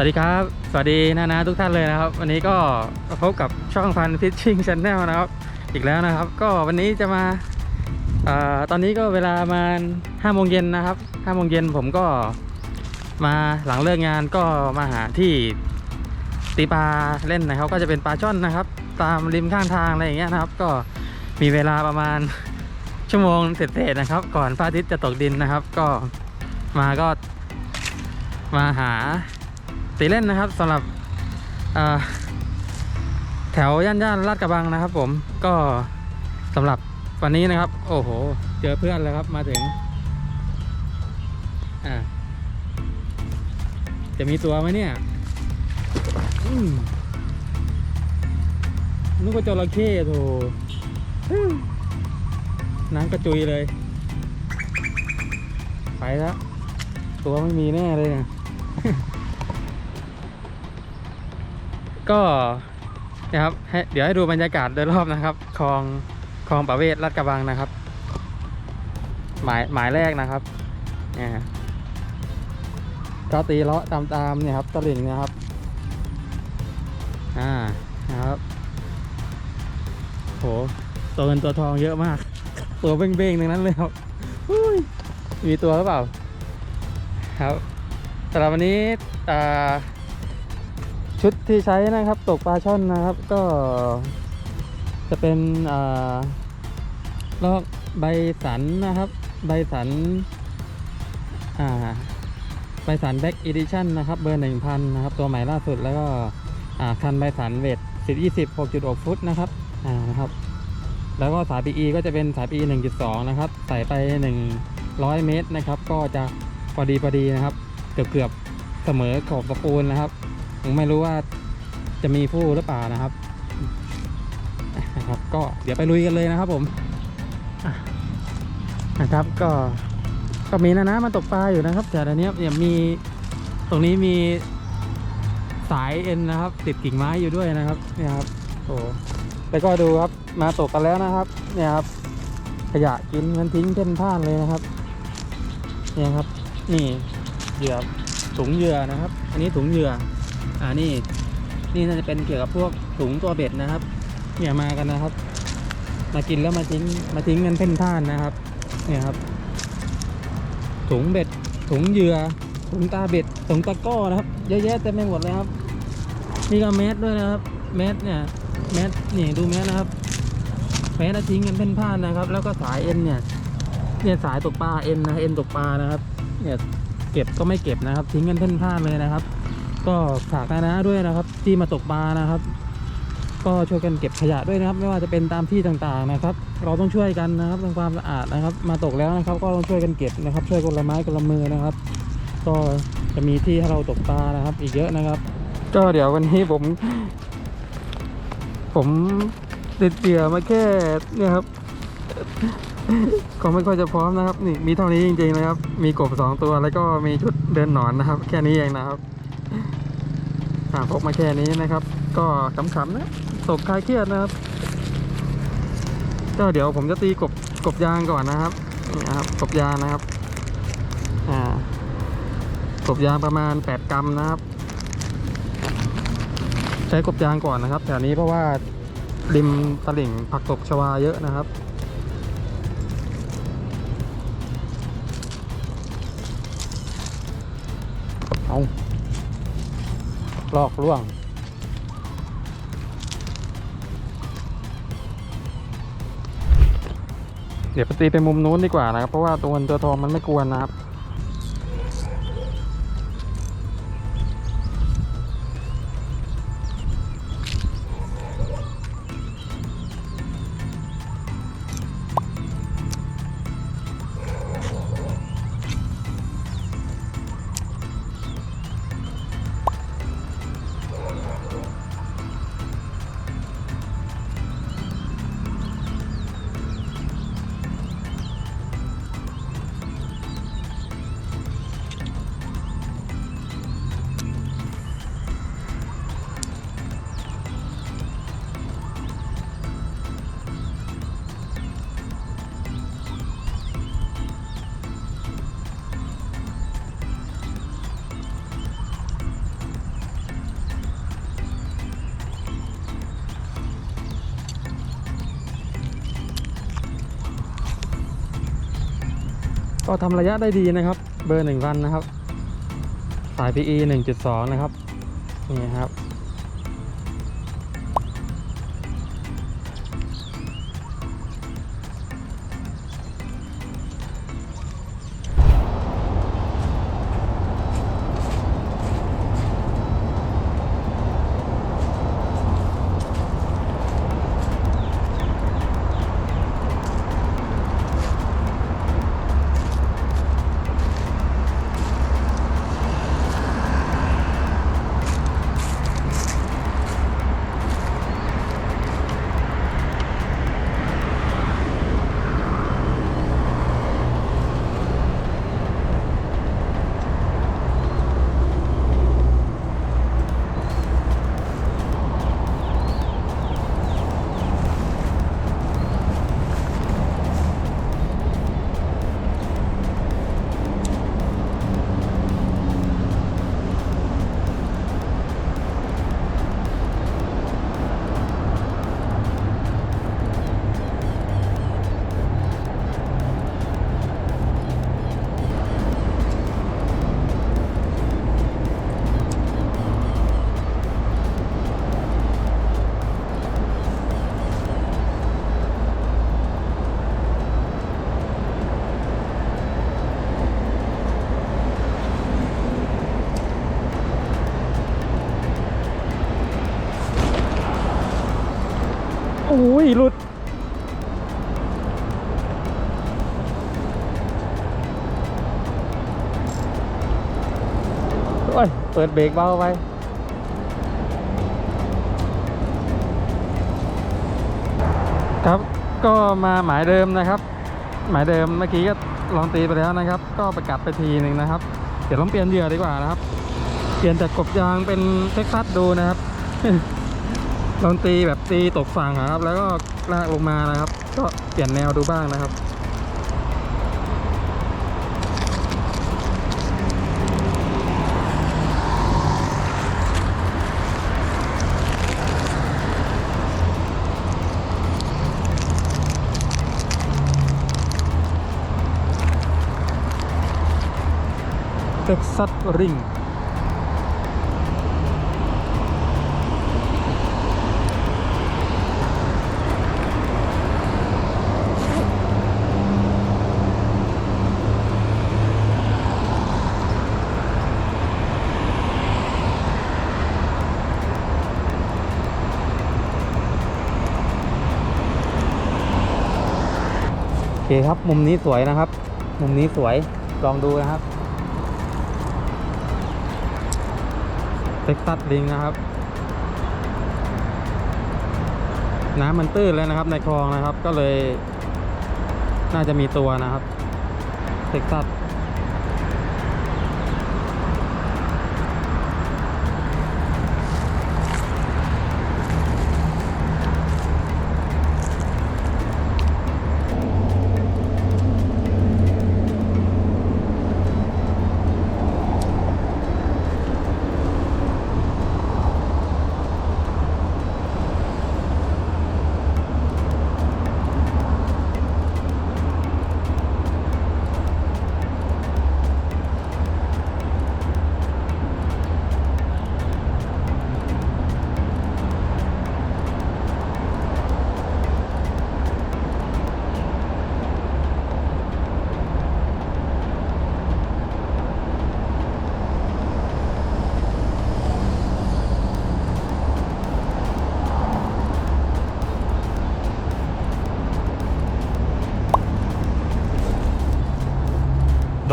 วัสดีครับ สวัสดีนานาทุกท่านเลยนะครับ วันนี้ก็พบกับช่องฟันฟิชชิ่งช n แนลนะครับ อีกแล้วนะครับ ก็วันนี้จะมาอตอนนี้ก็เวลามาห้าโมงเย็นนะครับห้าโมงเย็นผมก็มาหลังเลิกงานก็มาหาที่ตีปลาเล่นนะครับ ก็จะเป็นปลาช่อนนะครับ ตามริมข้างทางอะไรอย่างเงี้ยนะครับ ก็มีเวลาประมาณชั่วโมงเศษๆนะครับ ก่อนพระอาทิตย์จะตกดินนะครับ ก็มาก็มาหา ตีเล่นนะครับสำหรับแถวย่านย่านลาดกระบังนะครับ ผมก็สำหรับวันนี้นะครับ โอ้โห เจอเพื่อนแล้วครับมาถึงอ่าจะมีตัวไหมเนี่ยนึกว่าจระเข้โถน้ำกระจุยเลย ไปแล้ว ตัวไม่มีแน่เลยเนี่ย ก็นะครับเดี๋ยวให้ดูบรรยากาศโดยรอบนะครับคลองคลองประเวศลาดกระบังนะครับ หมายหมายแรกนะครับเนี่ยฮะก็ตีเลาะตามตามเนี่ยครับตลิ่งนะครับอ่านะครับโหตัวเงินตัวทองเยอะมาก ตัวเบ้งๆทั้งนั้นเลยครับมีตัวหรือเปล่า ครับสำหรับวันนี้อ่า ชุดที่ใช้นะครับตกปลาช่อนนะครับ ก็จะเป็นลอกใบสันนะครับ ใบสันใบสันแบ็กอีดิชั่นนะครับ เบอร์หนึ่งพันนะครับ ตัวใหม่ล่าสุดแล้วก็คันใบสันเวทสิบยี่สิบหกจุดหกฟุตนะครับอ่านะครับ แล้วก็สาย PE ก็จะเป็นสาย PE 1.2นะครับ ใส่ไป100เมตรนะครับ ก็จะพอดีพอดีนะครับ เกือบเกือบเสมอขอบตะปูนนะครับ ผมไม่รู้ว่าจะมีผู้หรือเปล่านะครับนะครับ ก็เดี๋ยวไปลุยกันเลยนะครับผมนะครับก็ก็มีนะนะมาตกปลาอยู่นะครับ แต่ตอนนี้เนี่ยมีตรงนี้มีสายเอ็นนะครับ ติดกิ่งไม้อยู่ด้วยนะครับเนี่ยครับโอ้แล้วก็ดูครับมาตกกันแล้วนะครับ เนี่ยครับ ขยะกินมันทิ้งเพ่นพ่านเลยนะครับ เนี่ยครับ นี่เหยื่อถุงเหยื่อนะครับ อันนี้ถุงเหยื่อ อ่านี่นี่น่าจะเป็นเกี่ยวกับพวกถุงตัวเบ็ดนะครับเนี่ยมากันนะครับ มากินแล้วมาทิ้งมาทิ้งกันเพ่นพ่านนะครับ เนี่ยครับ ถุงเบ็ด ถุงเหยื่อถุงตาเบ็ดถุงตะก้อนะครับเยอะแยะเต็มไปหมดเลยครับนี่ก็แมสด้วยนะครับแมสเนี่ยแมสนี่ดูแมสนะครับแมสนะทิ้งกันเพ่นพ่านนะครับ แล้วก็สายเอ็นเนี่ยเนี่ยสายตกปลาเอ็นนะเอ็นตกปลานะครับเนี่ยเก็บก็ไม่เก็บนะครับ ทิ้งกันเพ่นพ่านเลยนะครับ ก็ฝากนะนะด้วยนะครับ ที่มาตกปลานะครับ ก็ช่วยกันเก็บขยะด้วยนะครับ ไม่ว่าจะเป็นตามที่ต่างๆนะครับ เราต้องช่วยกันนะครับทำความสะอาดนะครับ มาตกแล้วนะครับ ก็ต้องช่วยกันเก็บนะครับ ช่วยคนละไม้คนละมือนะครับ ก็จะมีที่ให้เราตกปลานะครับ อีกเยอะนะครับ ก็เดี๋ยววันนี้ผม ผมติดเตี่ยมาแค่เนี่ยครับก็ไม่ค่อยจะพร้อมนะครับ นี่มีเท่านี้จริงๆนะครับ มีกบสองตัวแล้วก็มีชุดเดินหนอนนะครับ แค่นี้เองนะครับ อ่าพกมาแค่นี้นะครับ ก็ขำๆนะตกคลายเครียดนะครับ ก็เดี๋ยวผมจะตีกบกบยางก่อนนะครับนี่ครับกบยางนะครับอ่ากบยางประมาณ 8 กรัมนะครับ ใช้กบยางก่อนนะครับแถวนี้เพราะว่าริมตลิ่งผักตบชวาเยอะนะครับเอา ลอกล่วง เดี๋ยวไปตีไปมุมนู้นดีกว่านะครับ เพราะว่าตัวเงินตัวทองมันไม่กวนนะครับ ก็ทำระยะได้ดีนะครับ เบอร์หนึ่งพันนะครับ สาย PE 1.2 นะครับ นี่ครับ อ้ยหลุด โอ้ย เปิดเบรกเบาไปครับก็มาหมายเดิมนะครับ หมายเดิมเมื่อกี้ก็ลองตีไปแล้วนะครับ ก็ประกาศไปทีหนึ่งนะครับ เดี๋ยวต้องเปลี่ยนเหยื่อดีกว่านะครับ เปลี่ยนจากกบยางเป็นเท็กซัสดูนะครับ ลองตีแบบตีตกฝั่งอะครับ แล้วก็ลากลงมานะครับ ก็เปลี่ยนแนวดูบ้างนะครับเท็กซัสริง เคครับ มุมนี้สวยนะครับ มุมนี้สวยลองดูนะครับเท็กซัสลิงนะครับ น้ำมันตื้นแล้วนะครับในคลองนะครับก็เลย น่าจะมีตัวนะครับเท็กซัส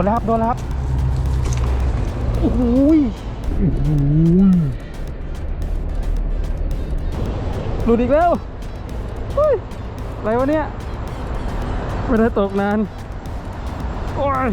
นแล้วครับโดนแล้วครับโอ้โหยหลุดอีกแล้วเฮ้ยอะไรวะเนี่ยไม่ได้ตกนานโอ้ย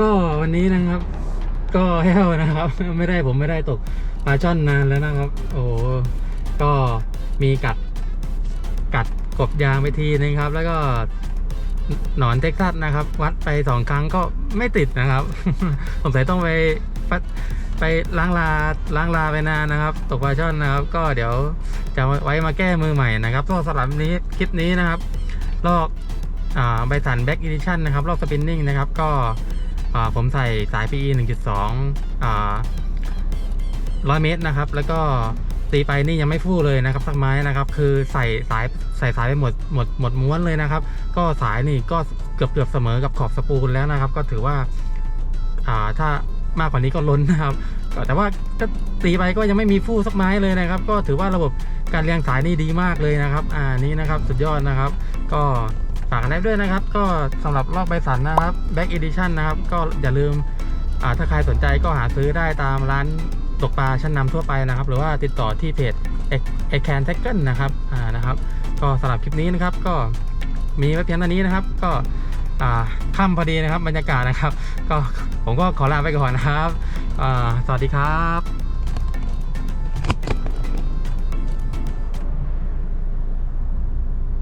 ก็วันนี้นะครับ ก็แห้วนะครับ ไม่ได้ผมไม่ได้ตกปลาช่อนนานแล้วนะครับ โอ้ก็มีกัดกัดกบยางไปทีนึงครับ แล้วก็หนอนเท็กซัสนะครับ วัดไปสองครั้งก็ไม่ติดนะครับสงสัยต้องไปไปล้างลาล้างลาไปนานนะครับ ตกปลาช่อนนะครับ ก็เดี๋ยวจะไว้มาแก้มือใหม่นะครับก็สำหรับนี้คลิปนี้นะครับ ลอกอใบสันแบ็กอีดิชั่นนะครับ ลอกสปินนิ่งนะครับ ก็ ผมใส่สาย PE 1.2อ่าร้อยเมตรนะครับ แล้วก็ตีไปนี่ยังไม่ฟู่เลยนะครับสักไม้นะครับ คือใส่สายใส่สายไปหมดหมดหมดม้วนเลยนะครับ ก็สายนี่ก็เกือบเกือบเสมอกับขอบสปูลแล้วนะครับ ก็ถือว่าถ้ามากกว่านี้ก็ล้นนะครับแต่ว่าก็ตีไปก็ยังไม่มีฟู่สักไม้เลยนะครับ ก็ถือว่าระบบการเรียงสายนี่ดีมากเลยนะครับ อ่านี่นะครับ สุดยอดนะครับ ก็ ฝากกันได้ด้วยนะครับ ก็สำหรับลอกใบสันนะครับ Back Edition นะครับ ก็อย่าลืมถ้าใครสนใจก็หาซื้อได้ตามร้านตกปลาชั้นนำทั่วไปนะครับ หรือว่าติดต่อที่เพจ e c a n t a c k l e นะครับอ่านะครับ ก็สำหรับคลิปนี้นะครับ ก็มีไว้เพียงเท่านี้นะครับ ก็อ่าค่ำพอดีนะครับบรรยากาศนะครับ ก็ผมก็ขอลาไปก่อนนะครับอ่าสวัสดีครับ